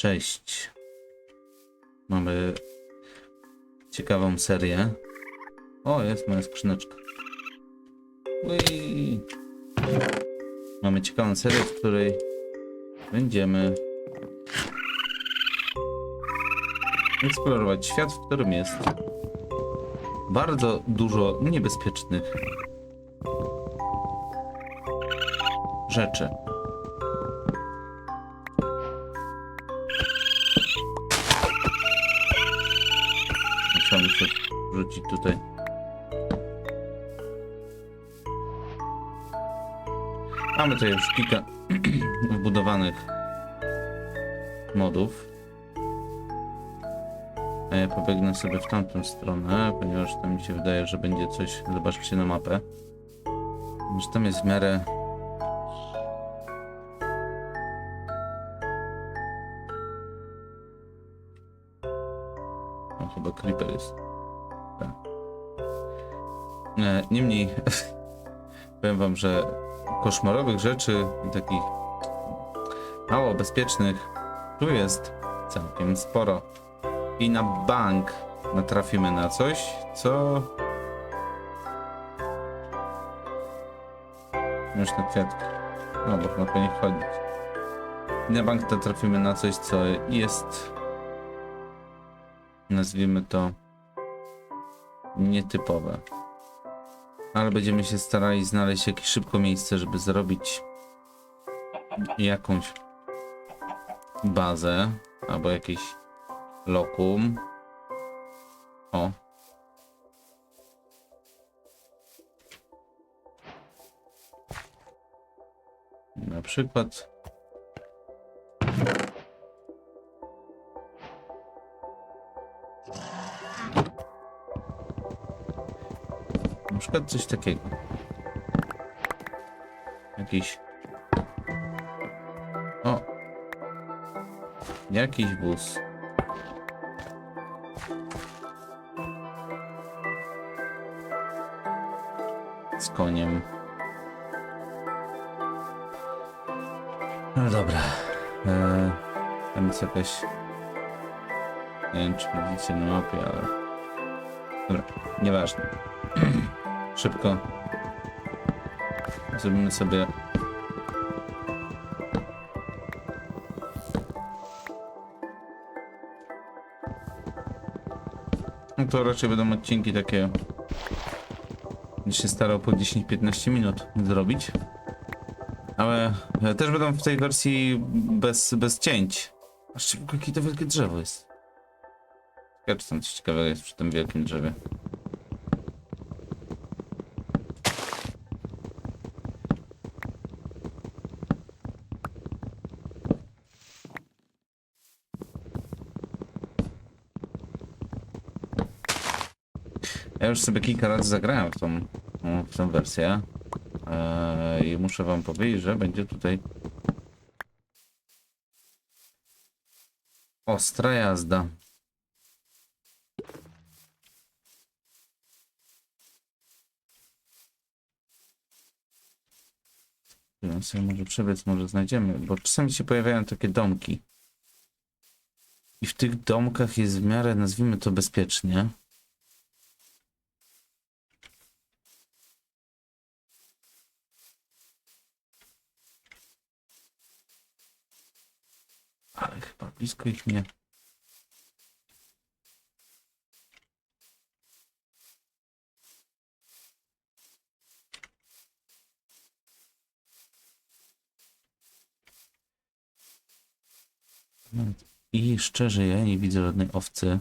Cześć. Mamy ciekawą serię. O, jest moja skrzyneczka. Ui. Mamy ciekawą serię, w której będziemy eksplorować świat, w którym jest bardzo dużo niebezpiecznych rzeczy. Tutaj. Mamy tutaj już kilka wbudowanych modów. Ja pobiegnę sobie w tamtą stronę, ponieważ tam mi się wydaje, że będzie coś. Zobaczcie na mapę. Że tam jest w miarę. Wam, że koszmarowych rzeczy, takich mało bezpiecznych, tu jest całkiem sporo. I na bank natrafimy na coś, co... Już na kwiatki. No, bo chyba powinien chodzić. I na bank natrafimy na coś, co jest... Nazwijmy to... Nietypowe. Ale będziemy się starali znaleźć jakieś szybko miejsce, żeby zrobić jakąś bazę albo jakieś lokum. O. Na przykład. Przykład coś takiego. Jakiś. O. Jakiś wóz. z koniem. No dobra. Eee, tam jest jakaś. Nie wiem, czy widzicie na mapie, ale. Dobra, nieważne. Szybko. Zrobimy sobie. No to raczej będą odcinki takie Będę się starał po 10-15 minut zrobić. Ale e, też będą w tej wersji bez, bez cięć. Aż jakie to wielkie drzewo jest. Ciekawe, czy tam coś ciekawego jest przy tym wielkim drzewie. Ja już sobie kilka razy zagrałem w tą, w tę wersję. Eee, I muszę wam powiedzieć, że będzie tutaj ostra jazda. Ja sobie może przebiec, może znajdziemy, bo czasami się pojawiają takie domki. I w tych domkach jest w miarę, nazwijmy to bezpiecznie. Ale chyba blisko ich nie. I szczerze, ja nie widzę żadnej owcy.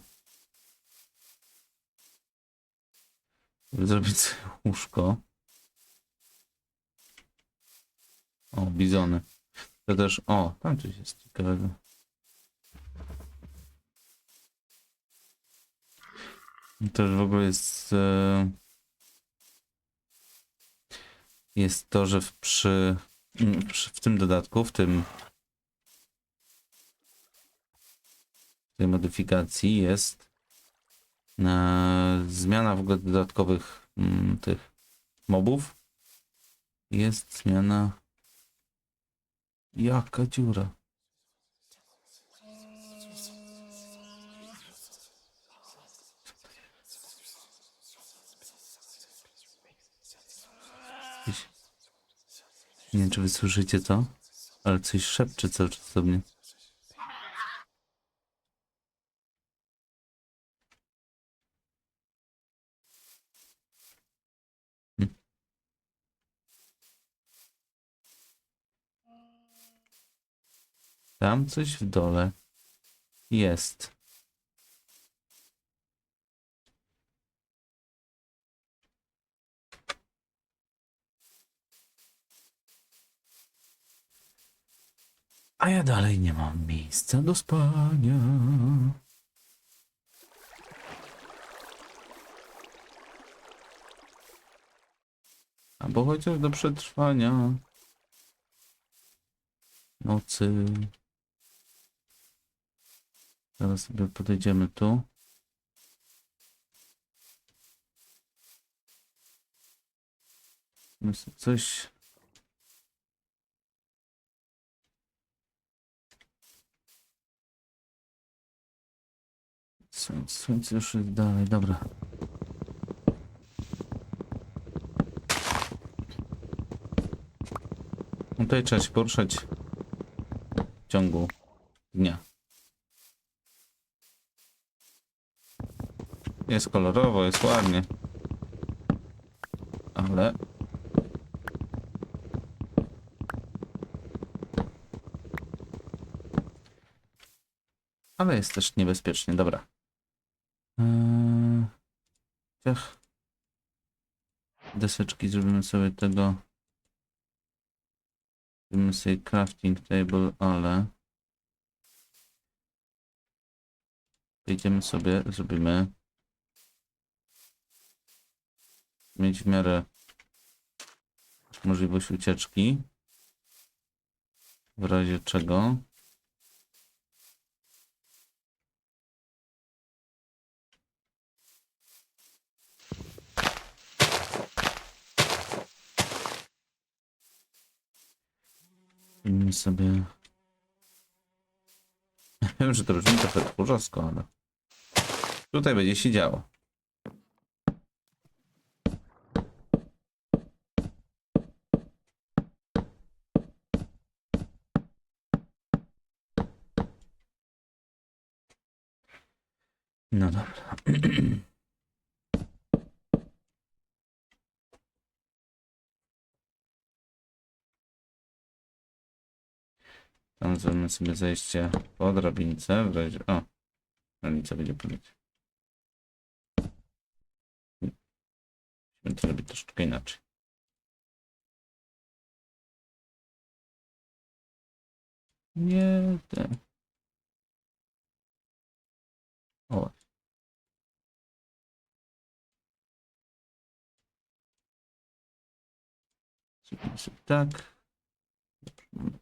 Zrobić łóżko. O, bizony. To też, o, tam coś jest ciekawego. I Też w ogóle jest. E, jest to, że w, przy, mm, przy. W tym dodatku, w tym. W tej modyfikacji jest. E, zmiana w ogóle dodatkowych mm, tych mobów. Jest zmiana. Jaka dziura. Nie wiem, czy wy słyszycie to, ale coś szepcze cały czas do mnie. Tam coś w dole jest. A ja dalej nie mam miejsca do spania. Albo chociaż do przetrwania nocy. Zaraz sobie podejdziemy tu. Jest Coś. Słońce, słońce już jest dalej, dobra. No Tutaj trzeba się poruszać w ciągu dnia. Jest kolorowo, jest ładnie. Ale... Ale jest też niebezpiecznie, dobra. Eee... Deseczki zrobimy sobie tego. Zrobimy sobie crafting table, ale... Wejdziemy sobie, zrobimy... Mieć w miarę możliwość ucieczki. W razie czego. Zrobimy sobie... Wiem, że to trochę tchórzowsko, ale... Tutaj będzie się działo. No dobra. Tam zrobimy sobie zejście po drabince, w razie... O! Będzie powiedzieć. Musimy to robić troszeczkę inaczej. Nie, te. O. Zrobimy sobie tak.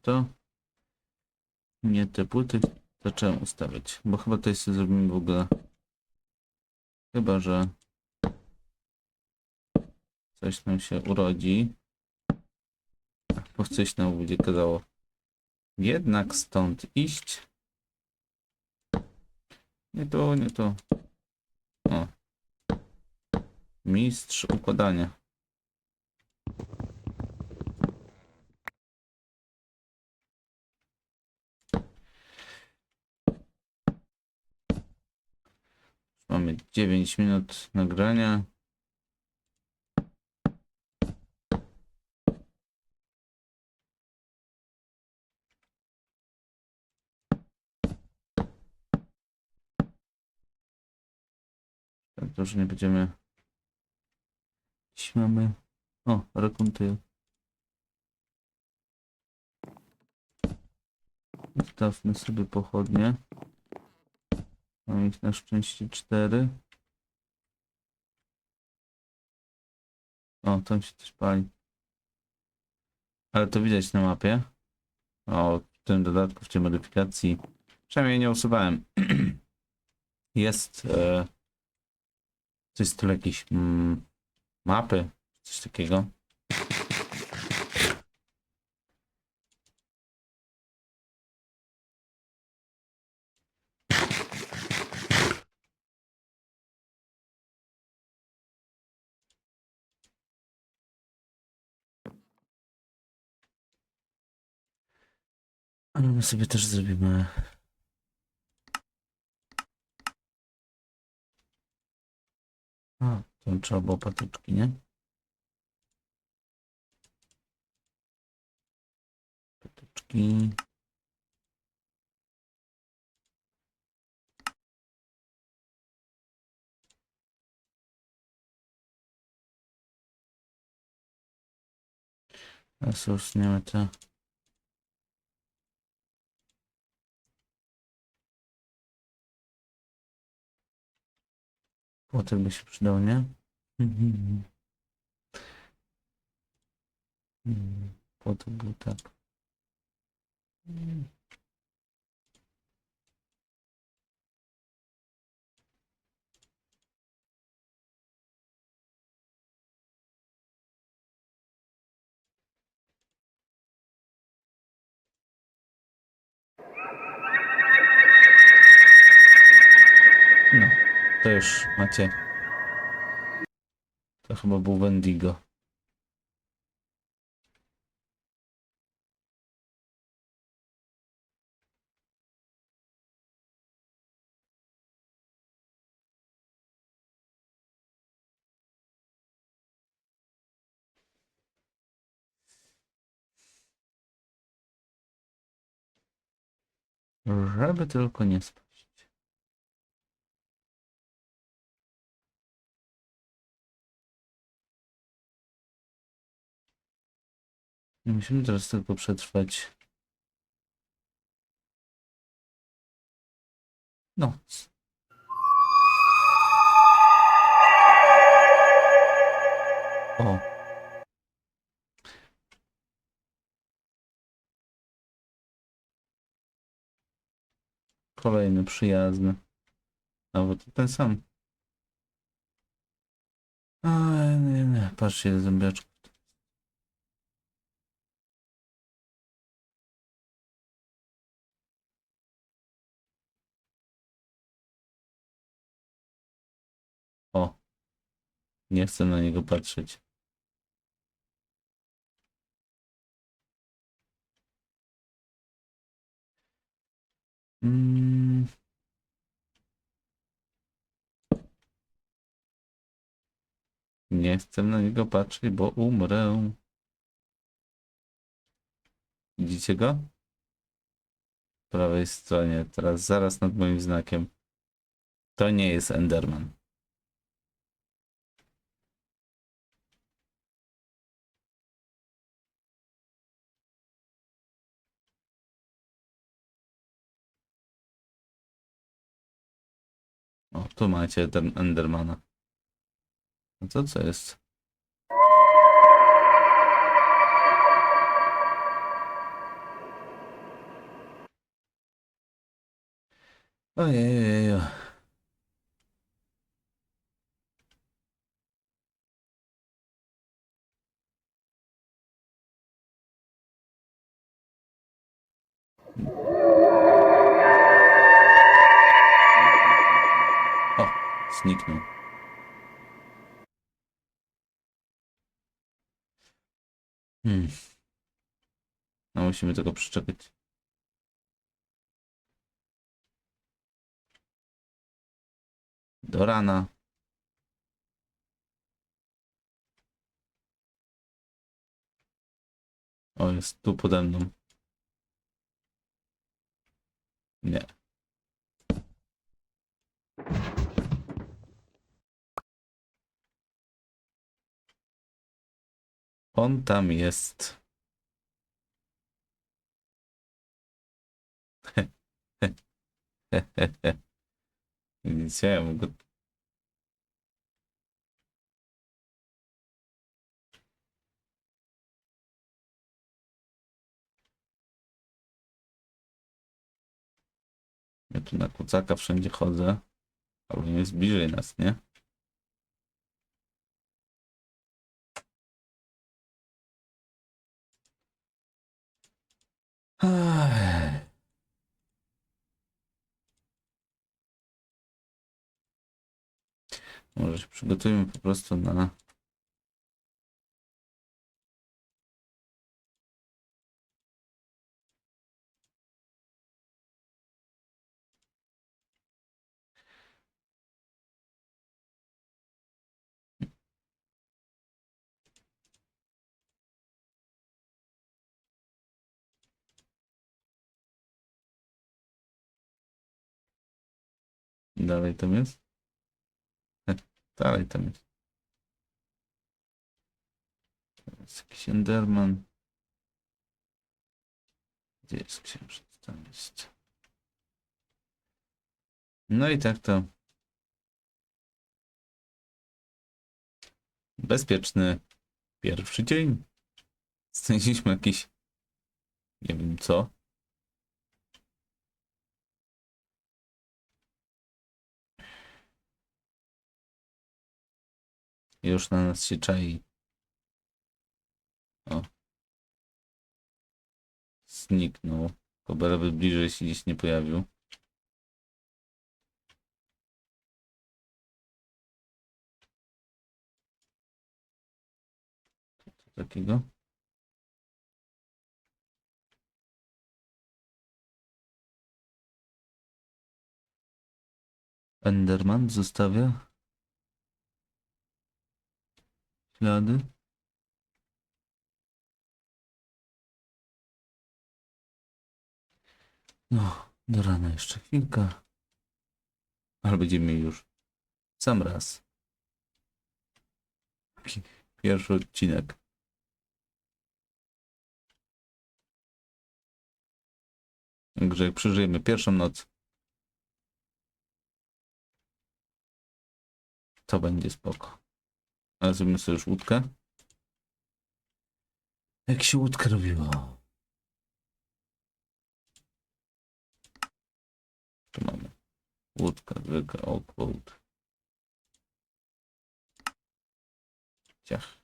To. Nie te płyty zacząłem ustawiać, bo chyba tutaj sobie zrobimy w ogóle. Chyba, że coś nam się urodzi. Bo coś nam będzie kazało jednak stąd iść. Nie to, nie to. O. Mistrz układania. Mamy 9 minut nagrania. Tak, to już nie będziemy. Dziś mamy. O, rakunty. Zostawmy sobie pochodnie. Mam ich na szczęście cztery. O, tam się też pali. Ale to widać na mapie. O, tym dodatku, w tej modyfikacji. Przynajmniej nie usuwałem. Jest e, coś w stylu jakiejś mm, mapy, coś takiego. Ale my sobie też zrobimy. A, to trzeba było patyczki, nie? Patyczki. Teraz usuniemy te. Płotek by się przydał, nie? Mhm. Mm, Płotek był tak. To już macie. To chyba był Wendigo. Żeby tylko nie spaść. Musimy teraz tylko przetrwać. Noc. O. Kolejny przyjazny. To ten sam. A, nie, nie. Patrzcie, zębiaczku. Nie chcę na niego patrzeć. Mm. Nie chcę na niego patrzeć, bo umrę. Widzicie go? Po prawej stronie, teraz zaraz nad moim znakiem. To nie jest Enderman. O, tu macie Endermana. A co co jest? Ojej. O, zniknął. Hmm. No musimy tego przyczepić. Do rana. O, jest tu pode mną. Nie. On tam jest. Widzicie, ja mogę... Ja tu na kucaka wszędzie chodzę. Ale nie jest bliżej nas, nie? Ech. Może się przygotujmy po prostu na Dalej tam jest? Heh, Dalej tam jest. Jest jakiś Enderman. Gdzie jest księżyc? Tam jest. No i tak to. Bezpieczny pierwszy dzień. Znaleźliśmy jakiś. Nie wiem co. Już na nas się czai. O. Zniknął. Kobra bliżej się gdzieś nie pojawił. Co takiego? Enderman zostawia ślady. No, do rana jeszcze chwilka. Ale będziemy już sam raz. Pi- Pierwszy odcinek. Także jak przeżyjemy pierwszą noc, to będzie spoko. Ale zrobimy sobie już łódkę. Jak się łódkę robiło? Tu mamy łódka, zwykła oakwood. Ciach.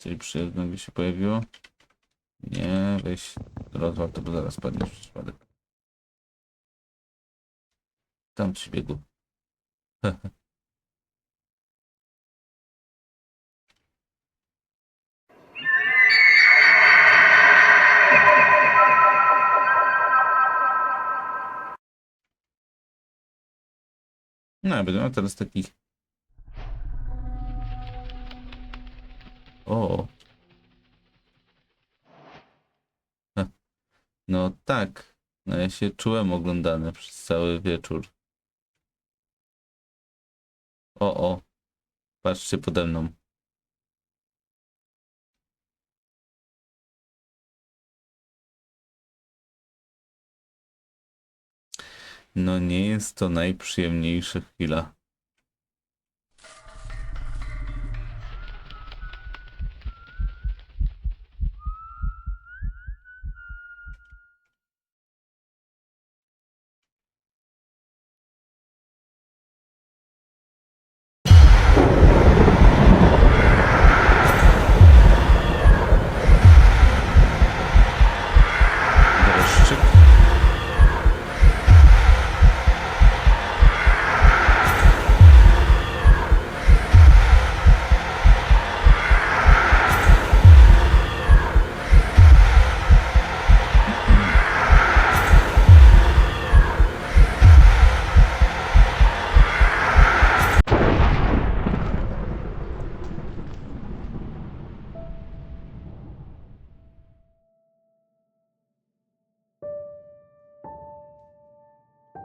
Coś przyjemnego się pojawiło? Nie, weź rozwal to, bo zaraz padniesz przypadek. Tam coś biegł. No, będę miał teraz takich. O. No tak. No ja się czułem oglądany przez cały wieczór. O, o. Patrzcie pode mną. No nie jest to najprzyjemniejsza chwila.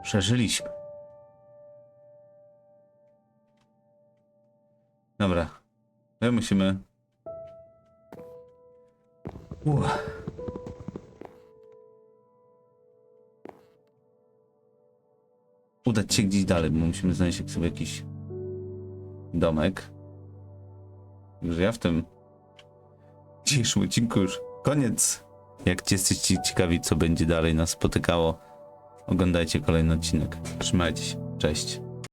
Przeżyliśmy. Dobra. My musimy. Uff. Udać się gdzieś dalej, bo musimy znaleźć sobie jakiś domek. Także ja w tym dzisiejszym odcinku już koniec. Jak jesteście ciekawi, co będzie dalej nas spotykało, Oglądajcie kolejny odcinek. Trzymajcie się. Cześć.